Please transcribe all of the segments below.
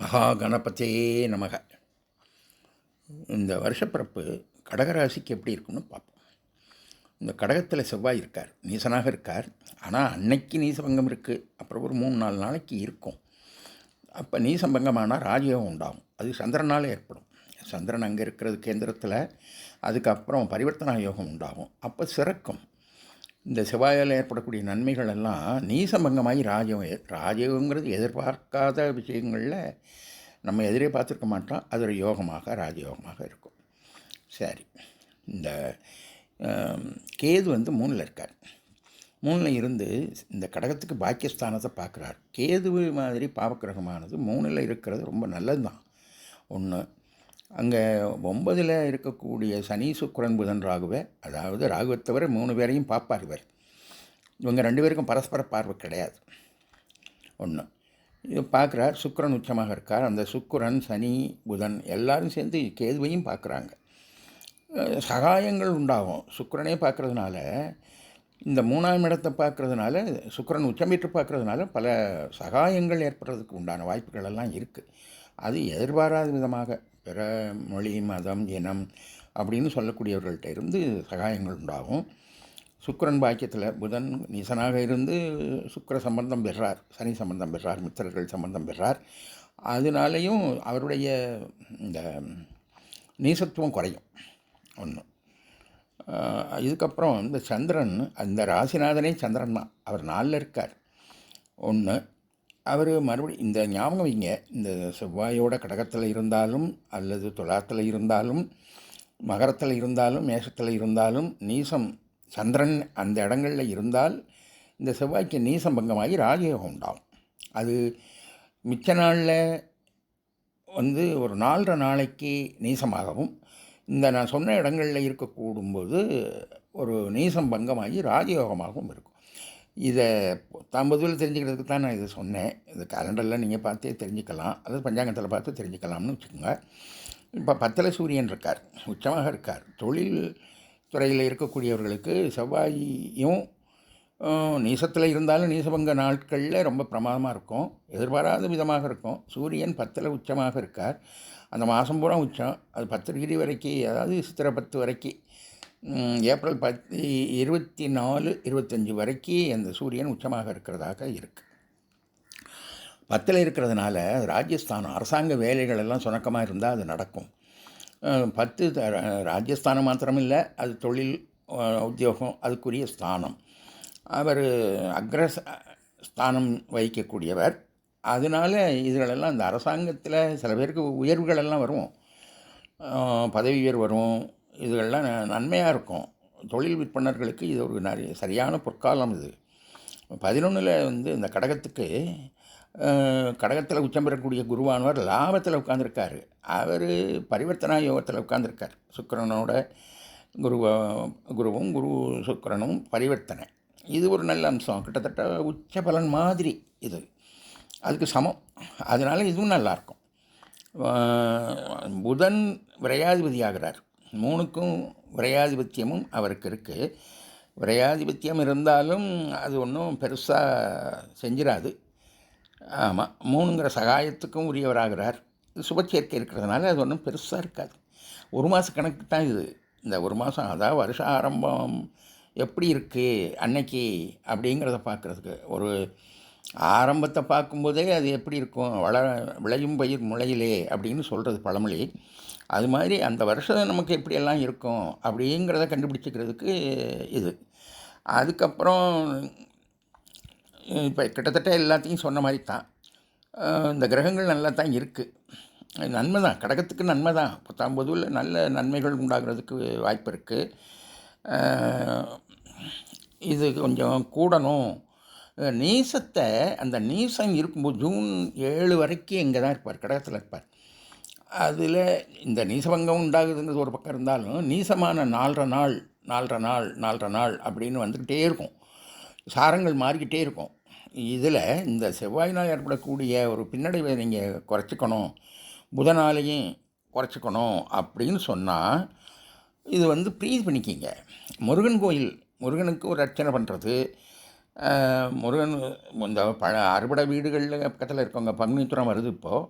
மகா கணபதியே நமக. இந்த வருஷப்பிறப்பு கடகராசிக்கு எப்படி இருக்குன்னு பார்ப்போம். இந்த கடகத்தில் செவ்வாய் இருக்கார் நீசனாக இருக்கார். ஆனால் அன்னைக்கு நீசபங்கம் இருக்குது அப்புறம் ஒரு மூணு நாலு நாளைக்கு இருக்கும். அப்போ நீசபங்கமானால் ராஜயோகம் உண்டாகும். அது சந்திரனால் ஏற்படும். சந்திரன் அங்கே இருக்கிறது கேந்திரத்தில். அதுக்கப்புறம் பரிவர்த்தனா யோகம் உண்டாகும். அப்போ சிறக்கும். இந்த செவ்வாயால் ஏற்படக்கூடிய நன்மைகள் எல்லாம் நீசபங்கமாகி ராஜயோகம் ராஜயோகங்கிறது எதிர்பார்க்காத விஷயங்களில் நம்ம எதிரே பார்த்துருக்க மாட்டோம். அது ஒரு யோகமாக ராஜயோகமாக இருக்கும். சரி. இந்த கேது வந்து மூணில் இருக்கார். மூணில் இருந்து இந்த கடகத்துக்கு பாக்கியஸ்தானத்தை பார்க்குறார். கேது மாதிரி பாவக்கிரகமானது மூணில் இருக்கிறது ரொம்ப நல்லது தான் ஒன்று அங்கே ஒன்பதில் இருக்கக்கூடிய சனி சுக்கரன் புதன் ராகுவை அதாவது ராகுவை தவிர மூணு பேரையும் பார்ப்பார் இவர். இவங்க ரெண்டு பேருக்கும் பரஸ்பர பார்வை கிடையாது. ஒன்று இது பார்க்குறார் சுக்கரன் உச்சமாக இருக்கார். அந்த சுக்கரன் சனி புதன் எல்லாரும் சேர்ந்து கேதுவையும் பார்க்குறாங்க. சகாயங்கள் உண்டாகும். சுக்கரனே பார்க்குறதுனால இந்த மூணாம் இடத்தை பார்க்குறதுனால சுக்கிரன் உச்சமிட்டு பார்க்குறதுனால பல சகாயங்கள் ஏற்படுறதுக்கு உண்டான வாய்ப்புகள் எல்லாம் இருக்குது அது எதிர்பாராத விதமாக. பிற மொழி மதம் இனம் அப்படின்னு சொல்லக்கூடியவர்கள்ட்ட இருந்து சகாயங்கள் உண்டாகும். சுக்கரன் பாக்கியத்தில் புதன் நீசனாக இருந்து சுக்கர சம்பந்தம் பெறார் சனி சம்பந்தம் பெறார் மித்திரர்கள் சம்பந்தம் பெறார். அதனாலேயும் அவருடைய இந்த நீசத்துவம் குறையும். ஒன்று இதுக்கப்புறம் இந்த சந்திரன் அந்த ராசிநாதனே சந்திரன் தான். அவர் நாளில் இருக்கார். ஒன்று அவர் மறுபடியும் இந்த ஞாபகம் வைங்க. இந்த செவ்வாயோட கடகத்தில் இருந்தாலும் அல்லது துலாத்தில் இருந்தாலும் மகரத்தில் இருந்தாலும் மேஷத்தில் இருந்தாலும் நீசம் சந்திரன் அந்த இடங்களில் இருந்தால் இந்த செவ்வாய்க்கு நீசம் பங்கமாகி ராஜயோகம் உண்டாகும். அது மிச்ச நாளில் வந்து ஒரு நாலரை நாளைக்கு நீசமாகவும் இந்த நான் சொன்ன இடங்களில் இருக்கக்கூடும்போது ஒரு நீசம் பங்கமாகி ராஜயோகமாகவும் இருக்கும். இதை தாம்பதுவில் தெரிஞ்சுக்கிறதுக்கு தான் நான் இதை சொன்னேன். இந்த கேலண்டரில் நீங்கள் பார்த்தே தெரிஞ்சுக்கலாம். அதாவது பஞ்சாங்கத்தில் பார்த்து தெரிஞ்சுக்கலாம்னு வச்சுக்கோங்க. இப்போ பத்தில் சூரியன் இருக்கார். உச்சமாக இருக்கார். தொழில் துறையில் இருக்கக்கூடியவர்களுக்கு செவ்வாயும் நீசத்தில் இருந்தாலும் நீசபங்க நாட்களில் ரொம்ப பிரமாதமாக இருக்கும். எதிர்பாராத விதமாக இருக்கும். சூரியன் பத்தில் உச்சமாக இருக்கார். அந்த மாதம் பூரா உச்சம். அது பத்து டிகிரி வரைக்கும் அதாவது சித்திரை பத்து வரைக்கும் ஏப்ரல் பத்து இருபத்தி நாலு இருபத்தஞ்சி வரைக்கும் அந்த சூரியன் உச்சமாக இருக்கிறதாக இருக்குது பத்தில் இருக்கிறதுனால ராஜஸ்தான் அரசாங்க வேலைகள் எல்லாம் சுணக்கமாக இருந்தால் அது நடக்கும். பத்து ராஜஸ்தானம் மாத்திரமில்லை அது தொழில் உத்தியோகம் அதுக்குரிய ஸ்தானம். அவர் அக்ர ஸ்தானம் வகிக்கக்கூடியவர். அதனால இதுகளெல்லாம் இந்த அரசாங்கத்தில் சில பேருக்கு உயர்வுகள் எல்லாம் வரும் பதவி உயர்வு வரும். இதுகள்லாம் ந- நன்மையாக இருக்கும். தொழில் விற்பனர்களுக்கு இது ஒரு நிறைய சரியான பொற்காலம் இது. பதினொன்றில் வந்து இந்த கடகத்துக்கு கடகத்தில் உச்சம் பெறக்கூடிய குருவானவர் லாபத்தில் உட்காந்துருக்காரு அவர் பரிவர்த்தனா யோகத்தில் உட்காந்துருக்கார் சுக்கரனோட குரு குருவும் குரு சுக்கரனும் பரிவர்த்தனை. இது ஒரு நல்ல அம்சம். கிட்டத்தட்ட உச்ச பலன் மாதிரி இது. அதுக்கு சமம். அதனால் இதுவும் நல்லாயிருக்கும் புதன் விரையாதிபதி ஆகிறார் மூணுக்கும் விரையாதிபத்தியமும் அவருக்கு இருக்குது விரையாதிபத்தியம் இருந்தாலும் அது ஒன்றும் பெருசாக செஞ்சிடாது ஆமாம் மூணுங்கிற சகாயத்துக்கும் உரியவராகிறார். சுபச்சேர்க்கை இருக்கிறதுனால அது ஒன்றும் பெருசாக இருக்காது. ஒரு மாத கணக்கு தான் இது. இந்த ஒரு மாதம் அதாவது வருஷ ஆரம்பம் எப்படி இருக்குது அன்னைக்கு அப்படிங்கிறத பார்க்குறதுக்கு ஒரு ஆரம்பத்தை பார்க்கும்போதே அது எப்படி இருக்கும் வள விளையும் பயிர் முளையிலே அப்படின்னு சொல்கிறது பழமொழி. அது மாதிரி அந்த வருஷம் நமக்கு எப்படியெல்லாம் இருக்கும் அப்படிங்கிறத கண்டுபிடிச்சிக்கிறதுக்கு இது. அதுக்கப்புறம் இப்போ கிட்டத்தட்ட எல்லாத்தையும் சொன்ன மாதிரி தான். இந்த கிரகங்கள் நல்லா தான் இருக்குது நன்மை தான். கடகத்துக்கு நன்மை தான். பத்தாம் பொதுவில் நல்ல நன்மைகள் உண்டாகிறதுக்கு வாய்ப்பு இருக்குது இது கொஞ்சம் கூடணும். நீசத்தை அந்த நீசம் இருக்கும்போது ஜூன் ஏழு வரைக்கும் இங்கே தான் இருப்பார். கடகத்தில் இருப்பார். அதில் இந்த நீசபங்கம் உண்டாகுதுங்கிறது ஒரு பக்கம் இருந்தாலும் நீசமான நாலரை நாள் நாலரை நாள் நாலரை நாள் அப்படின்னு வந்துக்கிட்டே இருக்கும். சாரங்கள் மாறிக்கிட்டே இருக்கும். இதில் இந்த செவ்வாயினால் ஏற்படக்கூடிய ஒரு பின்னடைவை நீங்கள் குறைச்சிக்கணும் புதனாலையும் குறைச்சிக்கணும் அப்படின்னு சொன்னால் இது வந்து ப்ரீஸ் பண்ணிக்கிங்க. முருகன் கோயில் முருகனுக்கு ஒரு அர்ச்சனை பண்ணுறது. முருகன் இந்த பழ அறுபடை வீடுகளில் பக்கத்தில் இருக்கவங்க பங்குனித்துறம் வருது இப்போது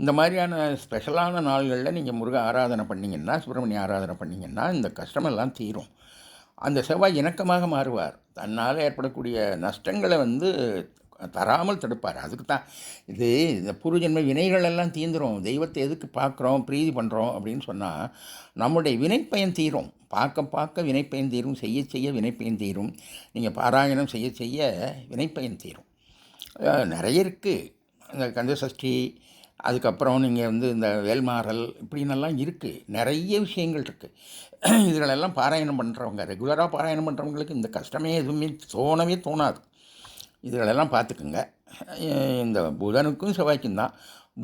இந்த மாதிரியான ஸ்பெஷலான நாள்களில் நீங்கள் முருக ஆராதனை பண்ணிங்கன்னா சுப்பிரமணிய ஆராதனை பண்ணிங்கன்னா இந்த கஷ்டமெல்லாம் தீரும். அந்த செவ்வாய் இணக்கமாக மாறுவார். தன்னால் ஏற்படக்கூடிய நஷ்டங்களை வந்து தராமல் தடுப்பார். அதுக்கு தான் இது இந்த பூர்வஜன்ம வினைகள் எல்லாம் தீந்துரும். தெய்வத்தை எதுக்கு பார்க்குறோம் பிரீதி பண்ணுறோம் அப்படின்னு சொன்னால் நம்முடைய வினைப்பயன் தீரும். பார்க்க பார்க்க வினைப்பயன் தீரும். செய்ய செய்ய வினைப்பயன் தீரும். நீங்கள் பாராயணம் செய்ய செய்ய வினைப்பயன் தீரும். நிறைய இருக்குது இந்த கந்த சஷ்டி அதுக்கப்புறம் நீங்கள் வந்து இந்த வேல்மாறல் இப்படின்னெல்லாம் இருக்குது நிறைய விஷயங்கள் இருக்குது இதுகளெல்லாம் பாராயணம் பண்ணுறவங்க ரெகுலராக பாராயணம் பண்ணுறவங்களுக்கு இந்த கஷ்டமே எதுவுமே தோணவே தோணாது. இதுகளெல்லாம் பார்த்துக்குங்க. இந்த புதனுக்கும் செவ்வாய்க்கும் தான்.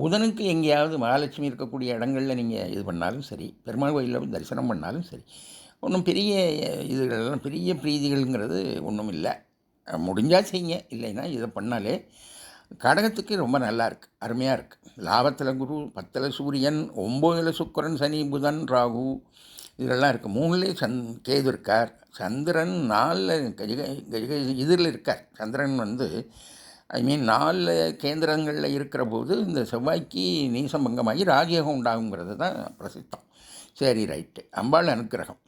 புதனுக்கு எங்கேயாவது மகாலட்சுமி இருக்கக்கூடிய இடங்களில் நீங்கள் இது பண்ணாலும் சரி பெருமாள் கோயிலில் தரிசனம் பண்ணாலும் சரி ஒன்றும் பெரிய இதுகளெல்லாம் பெரிய பிரீதிகள்ங்கிறது ஒன்றும் இல்லை. முடிஞ்சால் செய்யுங்க. இல்லைன்னா இதை பண்ணாலே கடகத்துக்கு ரொம்ப நல்லா இருக்குது அருமையாக இருக்குது லாபத்தில் குரு பத்தில் சூரியன் ஒம்போதில் சுக்கிரன் சனி புதன் ராகு இதெல்லாம் இருக்குது மூணுலேயே சந் கேது இருக்கார். சந்திரன் நாலில் கஜக கஜக இதில் இருக்கார். சந்திரன் வந்து ஐ மீன் நாலில் கேந்திரங்களில் இருக்கிற போது இந்த செவ்வாய்க்கு நீசம்பங்கமாகி ராஜயோகம் உண்டாகுங்கிறது தான் பிரசித்தம். சரி ரைட்டு. அம்பாள் அனுக்கிரகம்.